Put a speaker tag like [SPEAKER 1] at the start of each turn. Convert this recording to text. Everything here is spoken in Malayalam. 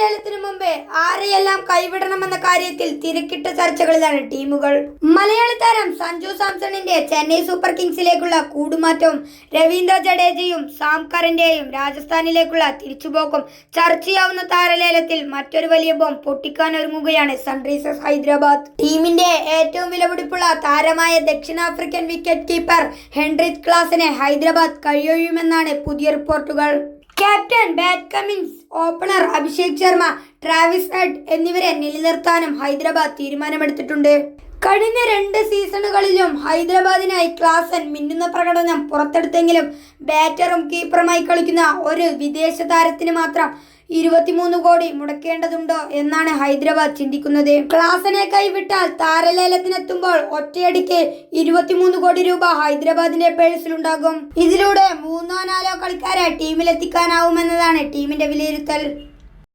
[SPEAKER 1] ലേലത്തിന് മുമ്പേ ആരെയെല്ലാം കൈവിടണമെന്ന കാര്യത്തിൽ തിരക്കിട്ട ചർച്ചകളിലാണ് ടീമുകൾ. മലയാളി താരം സഞ്ജു സാംസണിന്റെ ചെന്നൈ സൂപ്പർ കിങ്സിലേക്കുള്ള കൂടുമാറ്റവും രവീന്ദ്ര ജഡേജയും സാം കറിന്റെയും രാജസ്ഥാനിലേക്കുള്ള തിരിച്ചുപോക്കും ചർച്ചയാവുന്ന താരലേലത്തിൽ മറ്റൊരു വലിയ ബോം പൊട്ടിക്കാനൊരുങ്ങുകയാണ് സൺറൈസേഴ്സ് ഹൈദരാബാദ്. ടീമിന്റെ ഏറ്റവും വിലപിടിപ്പുള്ള താരമായ ദക്ഷിണാഫ്രിക്കൻ വിക്കറ്റ് കീപ്പർ ഹെൻറിത് ക്ലാസിനെ ഹൈദരാബാദ് കഴിയൊഴിയുമെന്നാണ് പുതിയ റിപ്പോർട്ടുകൾ. Captain Pat Cummins opener Abhishek Sharma Travis Head എന്നിവരെ നിലനിർത്താനും ഹൈദരാബാദ് തീരുമാനമെടുത്തിട്ടുണ്ട്. കഴിഞ്ഞ രണ്ട് സീസണുകളിലും ഹൈദരാബാദിനായി ക്ലാസൻ മിന്നുന്ന പ്രകടനം പുറത്തെടുത്തെങ്കിലും ബാറ്ററും കീപ്പറുമായി കളിക്കുന്ന ഒരു വിദേശ താരത്തിന് മാത്രം ഇരുപത്തിമൂന്ന് കോടി മുടക്കേണ്ടതുണ്ടോ എന്നാണ് ഹൈദരാബാദ് ചിന്തിക്കുന്നത്. ക്ലാസനെ കൈവിട്ടാൽ താരലേലത്തിനെത്തുമ്പോൾ ഒറ്റയടിക്ക് ഇരുപത്തിമൂന്ന് കോടി രൂപ ഹൈദരാബാദിന്റെ പേഴ്സിലുണ്ടാകും. ഇതിലൂടെ മൂന്നോ നാലോ കളിക്കാരെ ടീമിലെത്തിക്കാനാവുമെന്നതാണ് ടീമിന്റെ വിലയിരുത്തൽ.